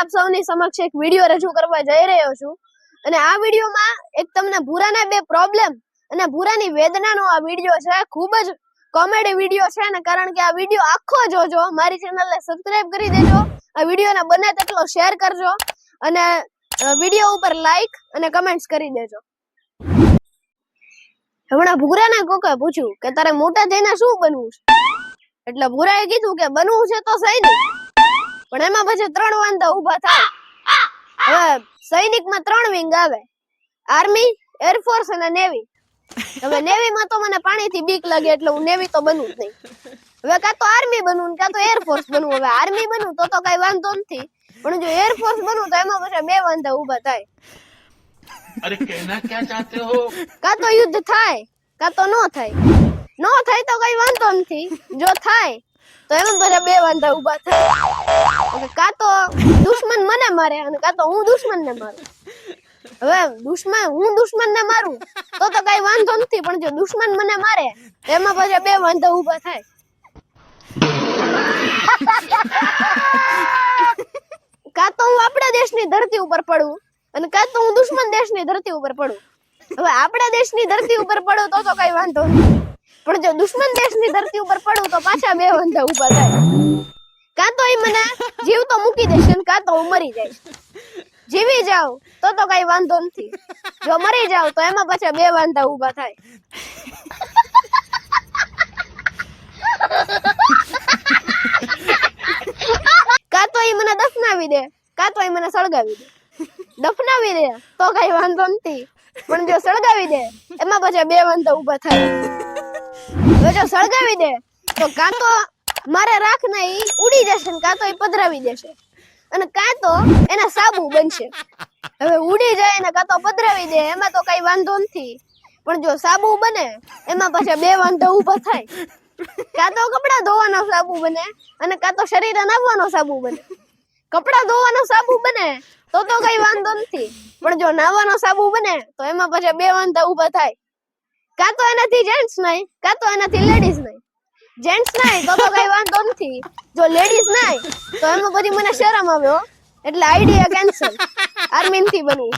આપ સૌની સમક્ષ એક વીડિયો રજૂ કરવા જઈ રહ્યો છું. અને આ વિડીયોમાં એક તમને ભૂરાના બે પ્રોબ્લેમ અને ભૂરાની વેદનાનો આ વીડિયો છે. ખૂબ જ કોમેડી વીડિયો છે ને કારણ કે આ વીડિયો આખો જોજો. મારી ચેનલને સબસ્ક્રાઇબ કરી દેજો. આ વિડીયોને બને તેટલો શેર કરજો. અને વીડિયો ઉપર લાઈક અને કમેન્ટ્સ કરી દેજો. હમણાં ભૂરાને કોકે પૂછ્યું કે તારે મોટા થઈને શું બનવું છે? એટલે ભૂરાએ કીધું કે બનવું છે તો સૈનિક પણ એમાં પછી ત્રણ વાંધા ઊભા થાય. હવે સૈનિકમાં ત્રણ વિંગ આવે. આર્મી એરફોર્સ અને નેવી હવે નેવીમાં તો મને પાણીથી બીક લાગે એટલે હું નેવી તો બનવું જ નહીં. હવે કાં તો આર્મી બનવું ને કાં તો એરફોર્સ બનવું. હવે આર્મી બનવું તો તો કઈ વાંધો નથી. પણ જો એરફોર્સ બનવું તો એમાં પછી બે વાંધા ઊભા થાય. અરે કહેના ક્યાં ચાહતે હો? કાં તો યુદ્ધ થાય કાં તો નો થાય. નો થાય તો કઈ વાંધો નથી. જો થાય તો એમાં બધા બે વાંધા ઊભા થાય. કાં તો દુશ્મન મને મારે અને કાં તો હું દુશ્મનને મારું. હવે દુશ્મન, હું દુશ્મનને મારું, તો તો કઈ વાંધો નથી, પણ જો દુશ્મન મને મારે એમાં પછી બે વાંધો ઊભા થાય. કાં તો હું આપણા દેશની ધરતી ઉપર પડું અને કાં તો હું દુશ્મન દેશની ધરતી ઉપર પડું. હવે આપણા દેશની ધરતી ઉપર પડું તો તો કઈ વાંધો નથી. પણ જો દુશ્મન દેશની ધરતી ઉપર પડું તો પાછા બે વાંધા ઊભા થાય. કાં તો એ મને જીવ તો મૂકી દેશે ને કાં તો હું મરી જઈશ જીવી જાવ, તો તો કઈ વાંધો નથી. જો મરી જાવ, તો એમાં પાછા બે વાંધા ઊભા થાય. કાં તો એ મને દફનાવી દે, કાં તો એ મને સળગાવી દે. દફનાવી દે, તો કઈ વાંધો નથી. પણ જો સળગાવી દે, એમાં પછી બે વાંધા ઊભા થાય. જો સળગાવી દે, તો કાં તો મારે રાખ ને ઈ ઉડી જશે ને કાં તો ઈ પધરાવી દેશે. અને કાં તો એના સાબુ બનશે. હવે ઉડી જાય ને કાં તો પધરાવી દે, એમાં તો કઈ વાંધો નથી. પણ જો સાબુ બને, એમાં પાછા બે વાંધો ઊભા થાય. કાં તો કપડા ધોવાનો સાબુ બને, અને કાં તો શરીર નાહવાનો સાબુ બને. કપડા ધોવાનો સાબુ બને, તો તો કઈ વાંધો નથી. પણ જો નાવાનો સાબુ બને, તો એમાં પછી બે વાંધા ઊભા થાય. કાં તો એનાથી જેન્ટ્સ નહીં, કાં તો એનાથી લેડીઝ નહીં. જેન્ટ્સ નાય, તો તો કઈ વાંધો નથી. જો લેડીઝ નાય, તો એમાં પછી મને શરમ આવે હો. એટલે આઈડિયા કેન્સલ આર્મી થી બનવું